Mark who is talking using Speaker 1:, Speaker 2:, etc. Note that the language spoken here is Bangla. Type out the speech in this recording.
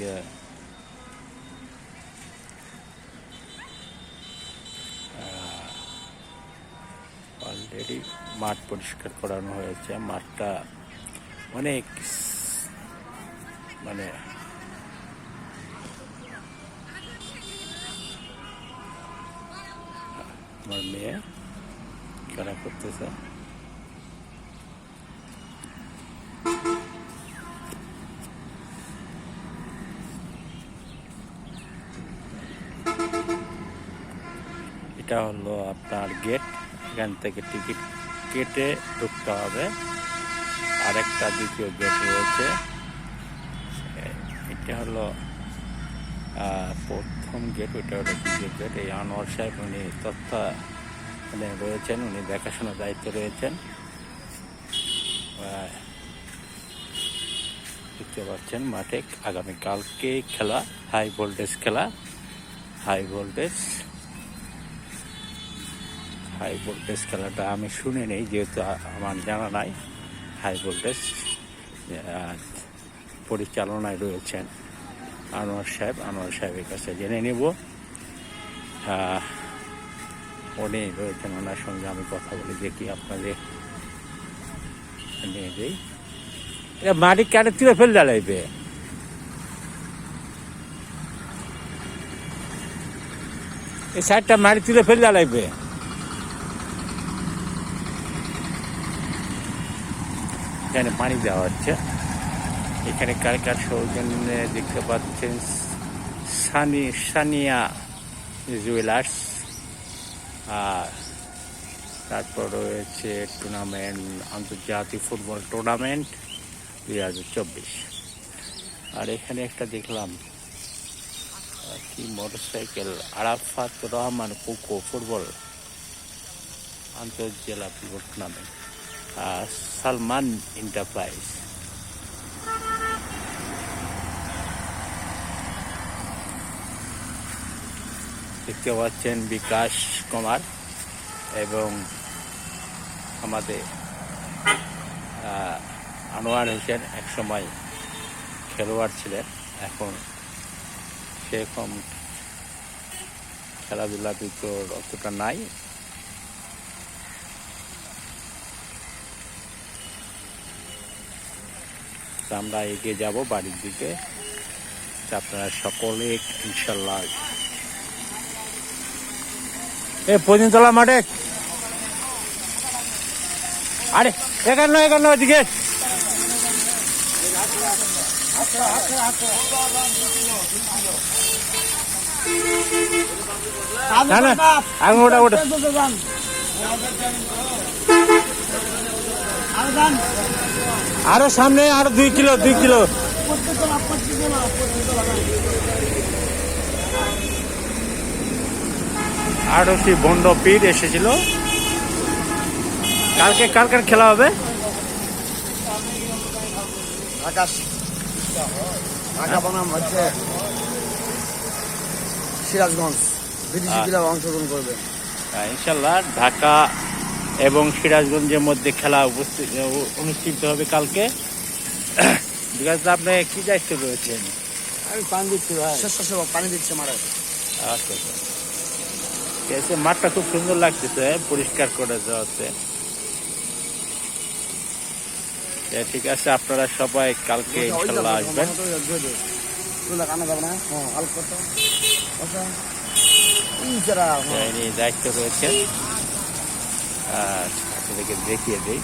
Speaker 1: আজকে অলরেডি মাঠ পরিষ্কার করানো হয়েছে। মাঠটা অনেক মানে আমার মেয়ে খেলা করতেছে। এটা হলো আপনার গেট এখান থেকে টিকিট কেটে ঢুকতে হবে। আরেকটা দ্বিতীয় গেট রয়েছে। এটা হলো প্রথম গেট ওইটা হলো দ্বিতীয় গেট এই আনোয়ার সাহেব উনি তথ্য মানে রয়েছেন, উনি দেখাশোনার দায়িত্বে রয়েছেন। দেখতে পাচ্ছেন মাঠে আগামীকালকে খেলা হাই ভোল্টেজ খেলা হাই ভোল্টেজ হাই ভোল্টেজ খেলাটা আমি শুনে নেই, যেহেতু আমার জানা নাই। হাই ভোল্টেজ পরিচালনায় রয়েছেন আনোয়ার সাহেব। আনোয়ার সাহেবের কাছে জেনে নেব। উনি রয়েছেন ওনার সঙ্গে আমি কথা বলে দেখি আপনাদের। নিয়ে যাই। এটা মাটি কাটে তুলে ফেল দাঁড়াইবে এই সাইডটা মাটি তুলে ফেল দাঁড়াইবে এখানে পানি দেওয়া হচ্ছে। এখানে কার কার সৌজন্যে দেখতে পাচ্ছেন সানি, সানিয়া জুয়েলার্স আর তারপর রয়েছে টুর্নামেন্ট আন্তর্জাতিক ফুটবল টুর্নামেন্ট দুই হাজার চব্বিশ। আর এখানে একটা দেখলাম কি মোটরসাইকেল আরাফাত রহমান কোকো ফুটবল আন্তর্জেলা ফুটবল টুর্নামেন্ট সালমান এন্টারপ্রাইজ দেখতে পাচ্ছেন বিকাশ কুমার এবং আমাদের আনোয়ার হোসেন একসময় খেলোয়াড় ছিলেন। এখন সেরকম খেলাধুলা ভিতর অতটা নাই। তো আমরা এগিয়ে যাব বাড়ির দিকে। আপনারা সকলে ইনশাল্লাহ এ পদিনতলা মাঠে। আরে একান্ন একান্ন ওদিকে। না না আগুন ওটা ওটা। আরও সামনে আরও দুই কিলো দুই কিলো। আরও সেই বন্ড পীর এসেছিল। কালকে কালকার খেলা হবে?
Speaker 2: আকাশ। ঢাকা বনাম হচ্ছে সিরাজগঞ্জ। বিদেশি
Speaker 1: আচ্ছা।
Speaker 2: ক্লাব অংশগ্রহণ করবে।
Speaker 1: ইনশাল্লাহ ঢাকা এবং সিরাজগঞ্জের মধ্যে খেলা উপস্থিত অনুষ্ঠিত হবে কালকে। বিকাশ দা, আপনি কি দায়িত্ব রয়েছেন?
Speaker 2: আমি পানি দিচ্ছি ভাই। স্বেচ্ছাসেবক পানি দিচ্ছে মারা
Speaker 1: আচ্ছা আচ্ছা। ঠিক আছে মাঠটা খুব সুন্দর লাগতেছে পরিষ্কার করে দেওয়াতে ঠিক আছে আপনারা সবাই কালকে ইনশাল্লাহ আসবেন।
Speaker 2: হ্যাঁ
Speaker 1: দায়িত্ব রয়েছেন আর আপনাদেরকে দেখিয়ে দিই